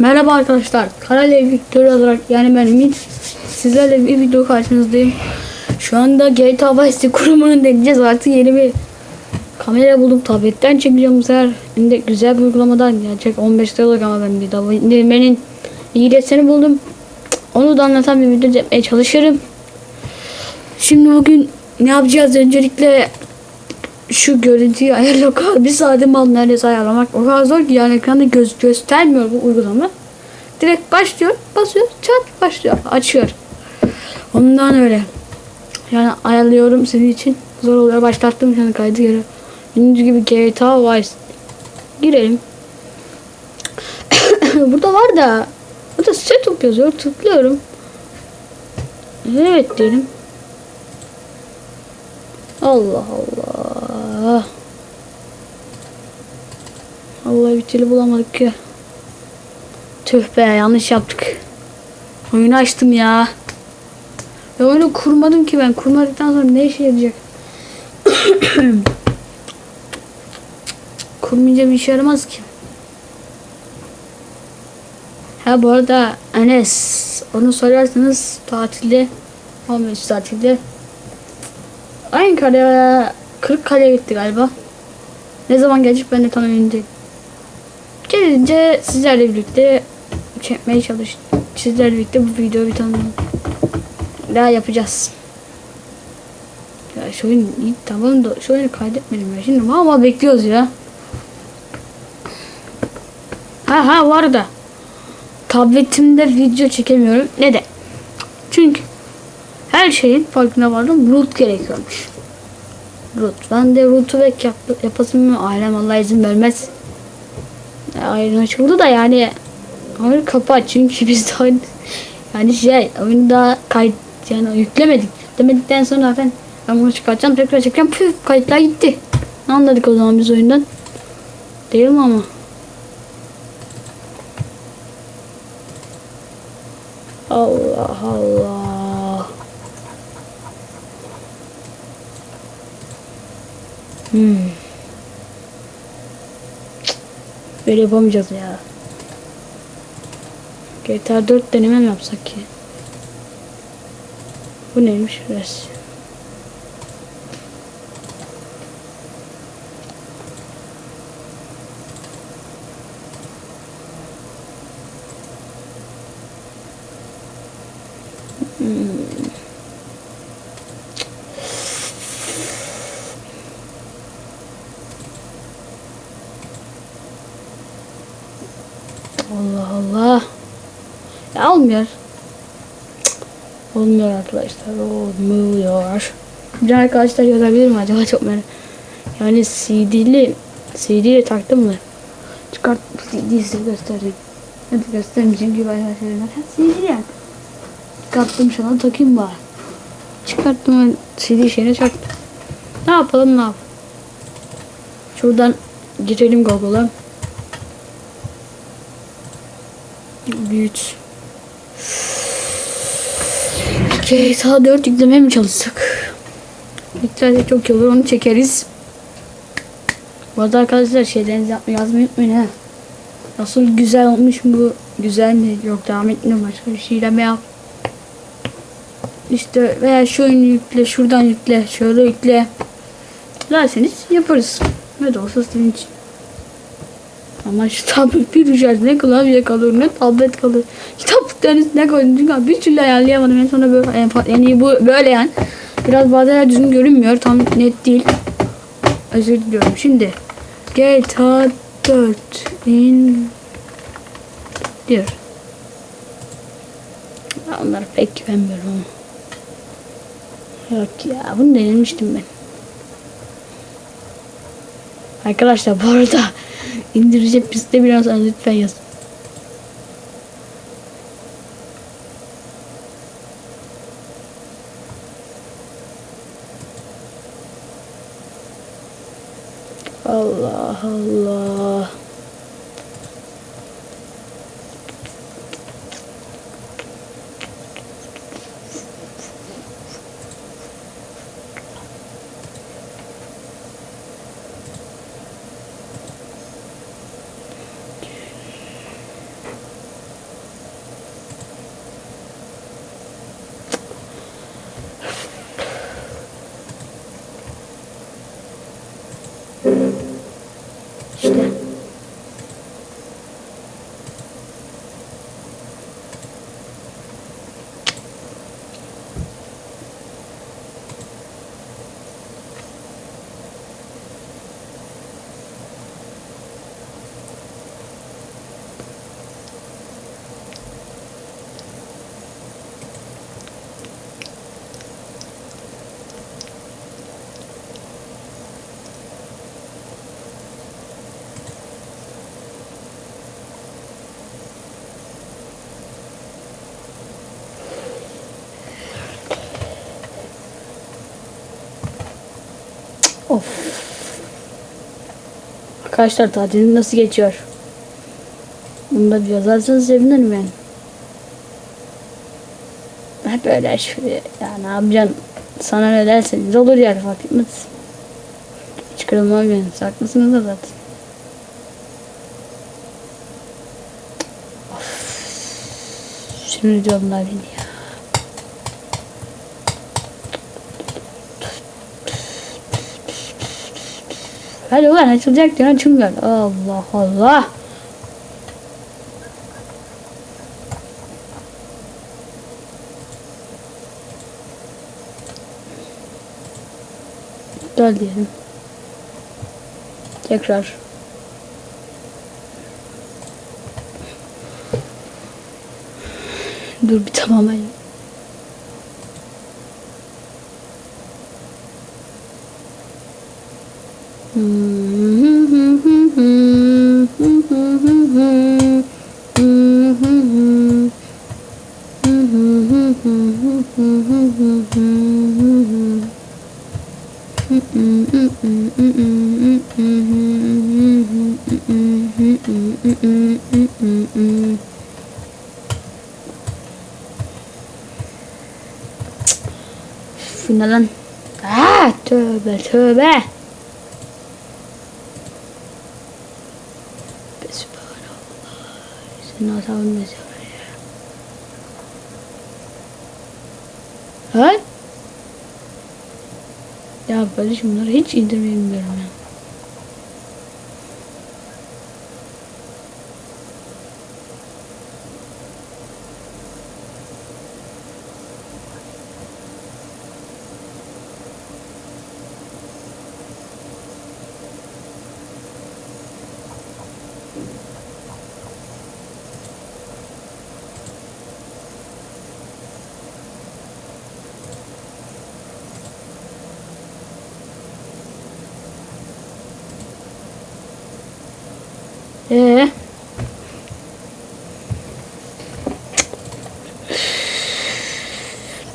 Merhaba arkadaşlar. Karale Victor olarak yani ben Ümit. Sizlerle bir video karşınızdayım. Şu anda GTA Vice City kurumunu deneyeceğiz. Artık yeni bir kamera buldum. Tabletten çekeceğim bu sefer. Hem de güzel bir uygulamadan gelecek. 15 liralık ama ben bir daha indirmenin iyilesini buldum. Onu da anlatan bir video yapmaya çalışırım. Şimdi bugün ne yapacağız? Öncelikle şu görüntüyü ayarlamak bir saatim aldı neredeyse ayarlamak o kadar zor ki yani ekranda göz göstermiyor bu uygulama. Direkt başlıyor, basıyor, çat başlıyor, açıyor. Ondan öyle. Yani ayarlıyorum senin için. Zor oluyor. Başlattım şimdi kaydı geri. Birinci gibi GTA Vice. Girelim. Burada var da burada setup yazıyor. Tıklıyorum. Evet diyelim. Allah Allah. Allah bir türlü bulamadık ya. Tüh be yanlış yaptık. Oyunu açtım ya. Ya oyunu kurmadım ki ben. Kurmadıktan sonra ne işe yarayacak? Kurmayınca bir işe yaramaz ki. Ha bu arada Enes onu sorarsanız tatilde 15 tatilde Aynı 40 kale gitti galiba. Ne zaman gelecek ben de tam emin. Gelince sizlerle birlikte çekmeye çalış. Sizlerle birlikte bu videoyu bir tane daha yapacağız. Ya şu oyun tamam da şu oyunu kaydetmedim ya. Şimdi ama bekliyoruz ya. Ha ha var da. Tabletimde video çekemiyorum. Neden? Çünkü her şeyin farkına vardım. Root gerekiyormuş. Root. Ben de root'u bek yap yapasım mı? Ailem Allah izin vermez. Ayrın açıldı da yani oyunu kapat çünkü biz de oyun yani şey oyunu daha kayıt yani yüklemedik. Yüklemedikten sonra zaten ben bunu çıkartacağım tekrar çekeceğim püf kayıtlar gitti. Ne anladık o zaman biz oyundan? Değil mi ama? Allah Allah. Hmm. Böyle yapamayacağız ya. GTA 4 deneme mi yapsak ki? Bu neymiş res? Allah Allah. Ya olmuyor. Arkadaşlar. Olmuyor. Bir arkadaşlar yazabilir mi acaba çok merak. Yani CD'li CD'li taktım mı? Çıkart CD'yi size göstereyim. Hadi göstermeyeceğim gibi arkadaşlar. Ha, CD. Çıkarttım şuna takayım bari. Çıkarttım ben CD şeyine çaktım. Ne yapalım ne yapalım. Şuradan girelim Google'a. Büyüt. GTA 4 yüklemeye mi çalışsak? Yüklerse çok iyi olur onu çekeriz. Bu arada arkadaşlar şeyden yazmayı unutmayın ha. Nasıl güzel olmuş mu bu? Güzel mi? Yok devam etmiyorum başka bir şeyle yap? İşte veya şu oyunu yükle, şuradan yükle, şöyle yükle. Derseniz yaparız. Ne de olsa sizin için. Ama şu tablet bir düşerse ne klavye kalır ne tablet kalır. Kitaplarınız ne koydum çünkü bir türlü ayarlayamadım. En sonra böyle iyi bu böyle yani. Biraz bazen düzgün görünmüyor. Tam net değil. Özür diliyorum. Şimdi GTA 4 in diyor. Ya Onlara pek güvenmiyorum. Yok ya bunu denemiştim ben. Arkadaşlar bu arada indirecek bizde biraz az lütfen yaz. Allah Allah. Of. Arkadaşlar tatilin nasıl geçiyor? Bunu da bir yazarsanız sevinirim yani. Hep öyle şimdi. Ya ne yapacaksın? Sana ne derseniz olur yani fark etmez. Hiç kırılmam yani. Haklısınız da zaten. Of. Sinir ediyorlar beni. Hadi ulan açılacak diyor açılmıyor. Allah Allah. İptal diyelim. Tekrar. Dur bir tamamen. Finalan. Ah, töbe, töbe. እናታውን አይ ያ በልሽ ምን ሂጅ ኢንተርቪው Ee?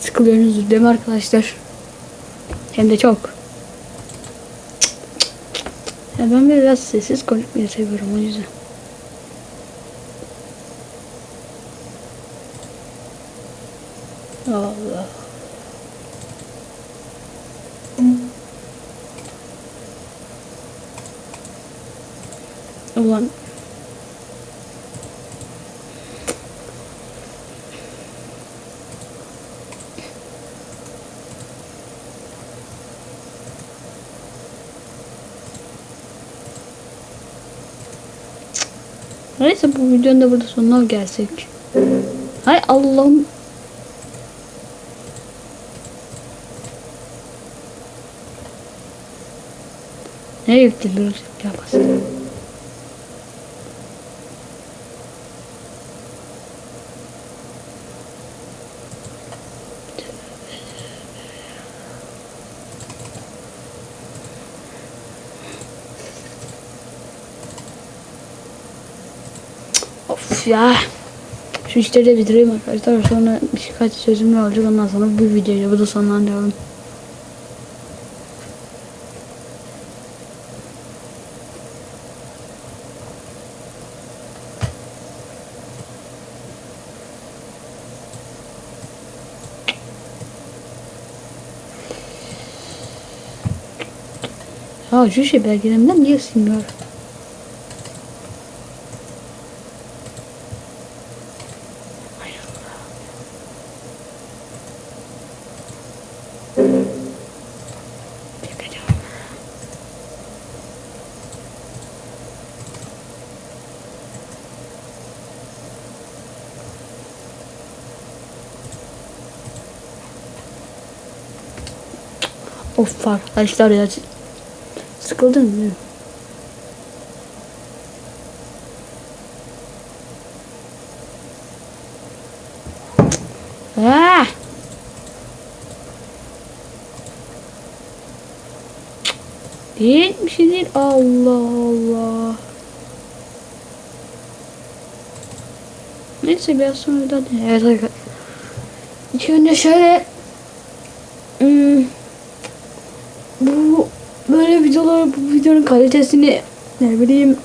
Sıkılıyorsunuz değil mi arkadaşlar? Hem de çok. Ya ben biraz sessiz konuşmayı seviyorum o yüzden. Allah. Ulan Neyse bu videonun da burada sonuna gelsek. Hay Allah'ım. Nereye gitti dur yapasın. Ya. Şu işleri de bitireyim arkadaşlar. Sonra birkaç sözüm olacak. Ondan sonra bu videoyu burada sonlandıralım. Ya şu şey belgelerimden niye silmiyor? Of arkadaşlar ya. Sıkıldın mı? Ah! Değil bir şey değil. Allah Allah. Neyse biraz sonra da evet arkadaşlar. İlk önce şöyle hmm, bu böyle videolar bu videonun kalitesini ne bileyim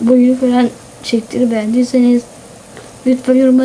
boyunu falan çektirip beğendiyseniz lütfen yorumlara